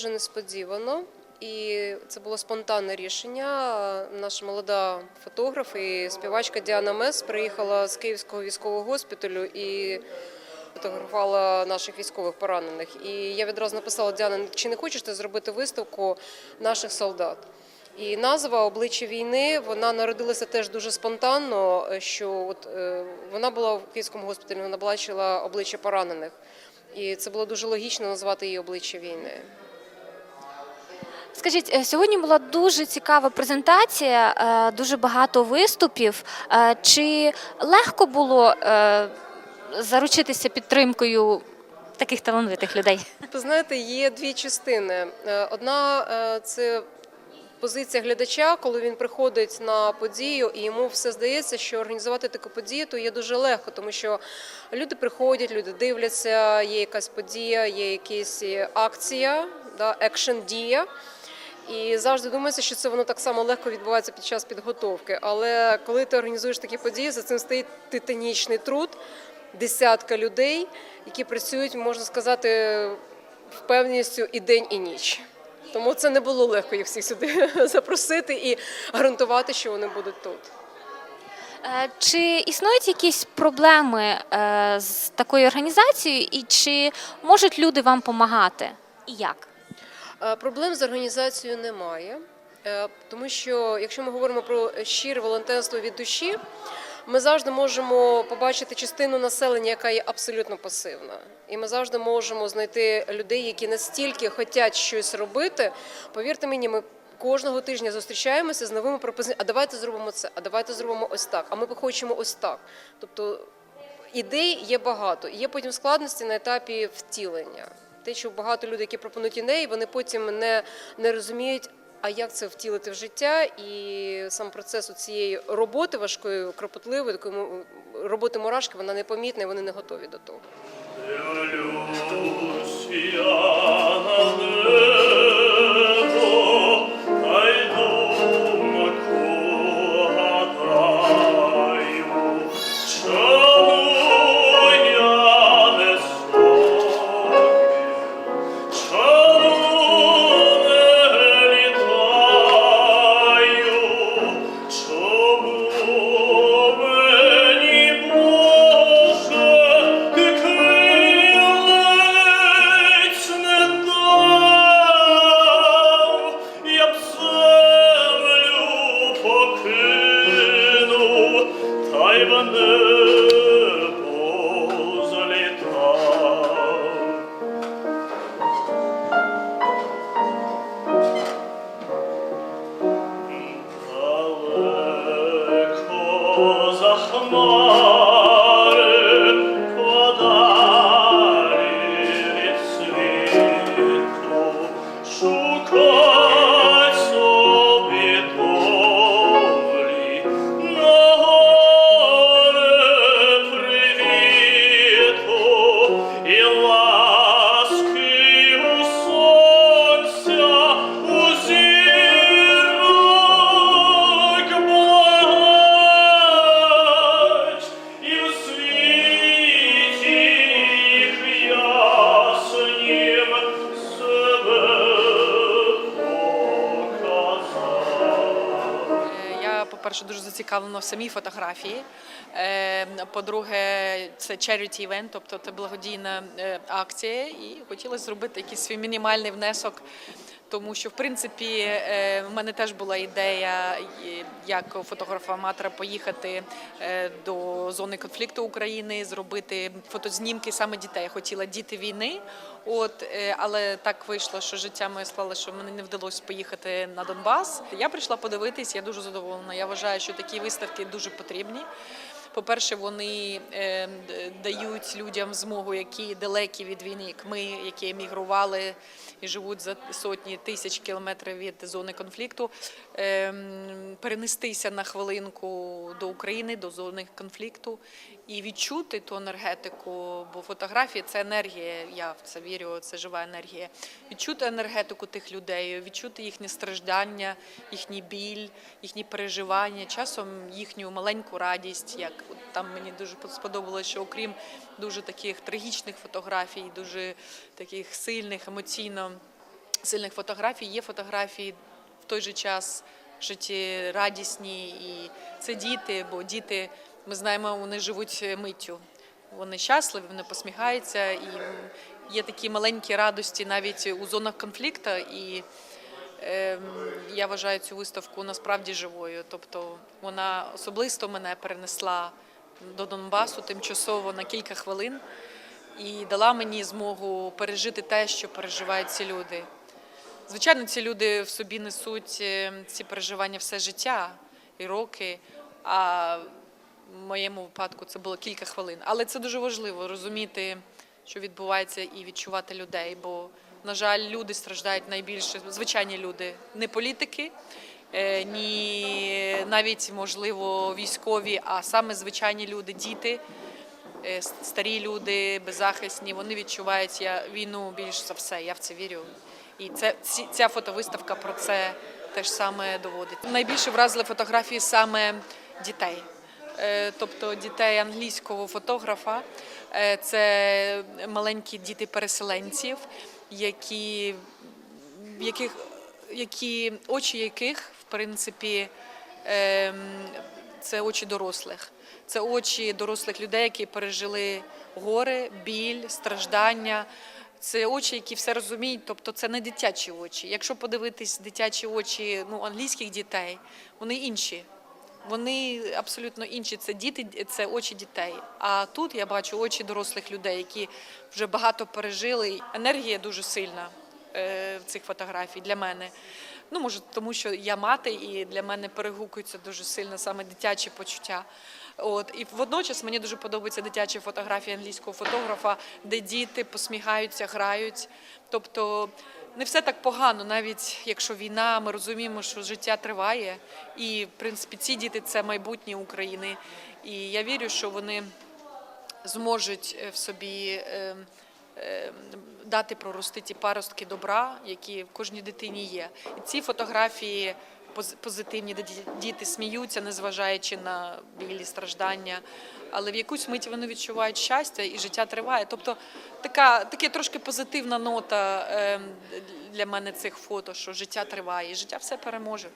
дуже несподівано. І це було спонтанне рішення. Наша молода фотограф і співачка Діана Мес приїхала з Київського військового госпіталю і фотографувала наших військових поранених. І я відразу написала Діана, чи не хочеш ти зробити виставку наших солдат? І назва обличчя війни вона народилася теж дуже спонтанно. Що от е, вона була в Київському госпіталі, вона бачила обличчя поранених, і це було дуже логічно назвати її обличчя війни. Скажіть, е, сьогодні була дуже цікава презентація, е, дуже багато виступів. Е, Чи легко було заручитися підтримкою таких талановитих людей? Ви знаєте, є дві частини. Одна це позиція глядача, коли він приходить на подію, і йому все здається, що організувати таку подію то є дуже легко, тому що люди приходять, люди дивляться, є якась подія, є якась акція, да, екшн дія. І завжди думається, що це воно так само легко відбувається під час підготовки. Але коли ти організуєш такі події, за цим стоїть титанічний труд, десятка людей, які працюють, можна сказати, впевненістю і день, і ніч. Тому це не було легко їх всіх сюди запросити і гарантувати, що вони будуть тут. Е, Чи існують якісь проблеми е, з такою організацією, і чи можуть люди вам допомагати? І як? Е, Проблем з організацією немає, е, тому що якщо ми говоримо про щире волонтерство від душі, ми завжди можемо побачити частину населення, яка є абсолютно пасивна. І ми завжди можемо знайти людей, які настільки хочуть щось робити. Повірте мені, ми. Кожного тижня зустрічаємося з новими пропозиціями. А давайте зробимо це, а давайте зробимо ось так. А ми хочемо ось так. Тобто ідей є багато. Є потім складності на етапі втілення. Те, що багато людей, які пропонують ідеї, вони потім не, не розуміють, а як це втілити в життя. І сам процес цієї роботи важкої, кропотливої, такої роботи мурашки, вона непомітна, і вони не готові до того. Та й по-перше, дуже зацікавлена в самій фотографії. Е, По-друге, це charity event, тобто це благодійна е, акція, і хотілося зробити якийсь свій мінімальний внесок. Тому що, в принципі, е, в мене теж була ідея, як фотографа-аматора поїхати е, до зони конфлікту України, зробити фотознімки саме дітей. Я хотіла діти війни, от е, але так вийшло, що життя моє склало, що мені не вдалося поїхати на Донбас. Я прийшла подивитись, я дуже задоволена. Я вважаю, що такі виставки дуже потрібні. По-перше, вони е, дають людям змогу, які далекі від війни, як ми, які емігрували і живуть за сотні тисяч кілометрів від зони конфлікту, е, перенестися на хвилинку до України, до зони конфлікту і відчути ту енергетику. Бо фотографія це енергія. Я в це вірю, це жива енергія. Відчути енергетику тих людей, відчути їхнє страждання, їхній біль, їхні переживання, часом їхню маленьку радість. Як там мені дуже сподобалося, що окрім дуже таких трагічних фотографій, дуже таких сильних емоційно. сильних фотографій. Є фотографії в той же час життєрадісні, і це діти, бо діти, ми знаємо, вони живуть миттю. Вони щасливі, вони посміхаються, і є такі маленькі радості навіть у зонах конфлікту. І ем, я вважаю цю виставку насправді живою. Тобто вона особисто мене перенесла до Донбасу тимчасово на кілька хвилин і дала мені змогу пережити те, що переживають ці люди. Звичайно, ці люди в собі несуть е, ці переживання все життя і роки. А моєму випадку це було кілька хвилин. Але це дуже важливо розуміти, що відбувається, і відчувати людей. Бо, на жаль, люди страждають найбільше, звичайні люди, не політики, е, ні навіть можливо військові, а саме звичайні люди, діти. е, Старі люди, беззахисні, вони відчувають війну більш за все. Я в це вірю. І це ця фотовиставка про це теж саме доводить. Найбільше вразили фотографії саме дітей. Е, Тобто дітей англійського фотографа, Е, це маленькі діти переселенців, які, яких, які, очі яких, в принципі, ем, це очі дорослих. Це очі дорослих людей, які пережили горе, біль, страждання. Це очі, які все розуміють, тобто це не дитячі очі. Якщо подивитись дитячі очі ну, англійських дітей, вони інші. Вони абсолютно інші. Це діти, це очі дітей. А тут я бачу очі дорослих людей, які вже багато пережили. Енергія дуже сильна е, в цих фотографій для мене. Ну, може, тому що я мати, і для мене перегукуються дуже сильно саме дитячі почуття. От і водночас мені дуже подобаються дитячі фотографії англійського фотографа, де діти посміхаються, грають. Тобто не все так погано, навіть якщо війна, ми розуміємо, що життя триває, і в принципі ці діти це майбутнє України. І я вірю, що вони зможуть е, в собі е, е, дати прорости ті паростки добра, які в кожній дитині є. І ці фотографії позитивні, де діти сміються, незважаючи на білі страждання. Але в якусь мить вони відчувають щастя і життя триває. Тобто така, така трошки позитивна нота е, для мене цих фото, що життя триває, і життя все переможе.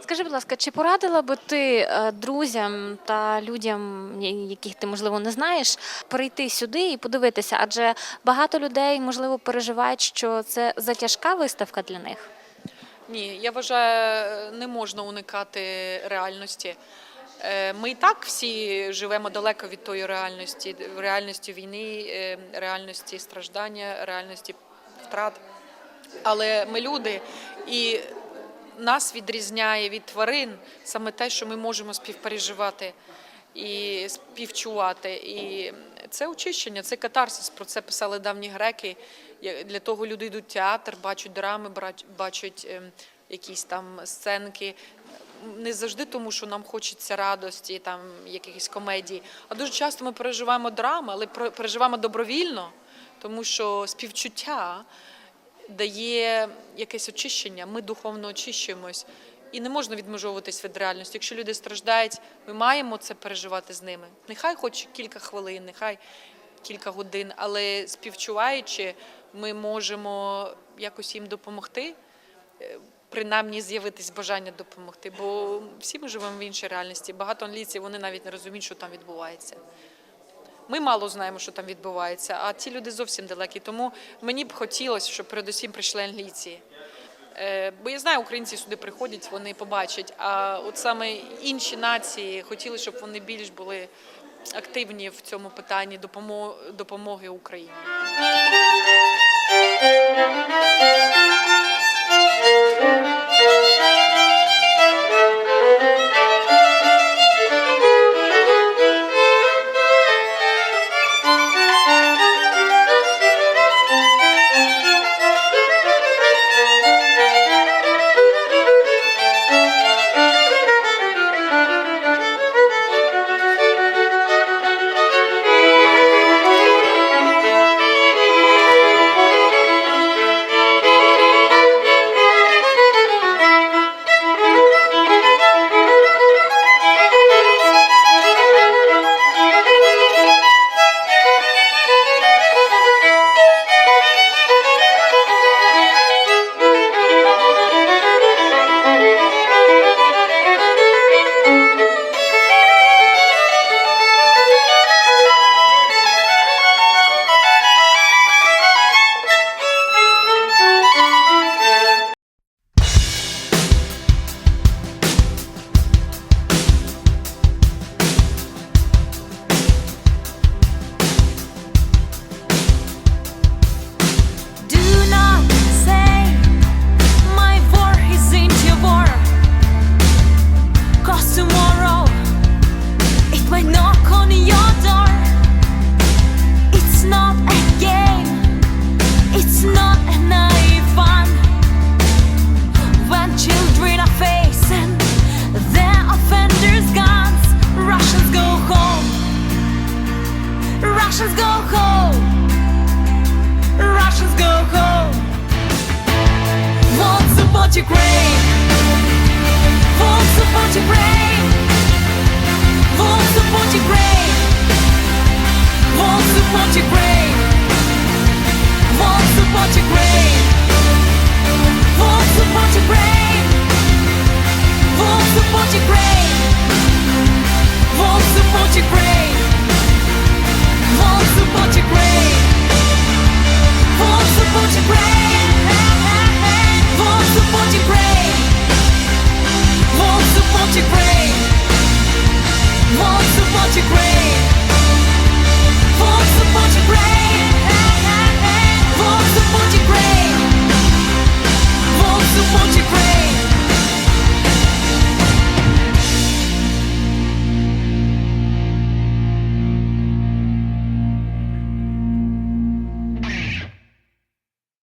Скажи, будь ласка, чи порадила би ти е, друзям та людям, яких ти можливо не знаєш, прийти сюди і подивитися? Адже багато людей можливо переживають, що це затяжка виставка для них. Ні, я вважаю, не можна уникати реальності. Е, Ми і так всі живемо далеко від тої реальності, реальності війни, е, реальності страждання, реальності втрат. Але ми люди, і нас відрізняє від тварин саме те, що ми можемо співпереживати і співчувати. І це очищення, це катарсис. Про це писали давні греки. Для того люди йдуть в театр, бачать драми, бачать ем, якісь там сценки. Не завжди тому, що нам хочеться радості, там якихось комедій. А дуже часто ми переживаємо драми, але переживаємо добровільно, тому що співчуття дає якесь очищення. Ми духовно очищуємось. І не можна відмежовуватись від реальності. Якщо люди страждають, ми маємо це переживати з ними. Нехай хоч кілька хвилин, нехай кілька годин, але співчуваючи, ми можемо якось їм допомогти, е, принаймні з'явитись бажання допомогти. Бо всі ми живемо в іншій реальності. Багато англійців вони навіть не розуміють, що там відбувається. Ми мало знаємо, що там відбувається, а ті люди зовсім далекі. Тому мені б хотілося, щоб передусім прийшли англійці. Е, Бо я знаю, українці сюди приходять, вони побачать. А от саме інші нації хотіли, щоб вони більш були активні в цьому питанні допомо- допомоги Україні. such a great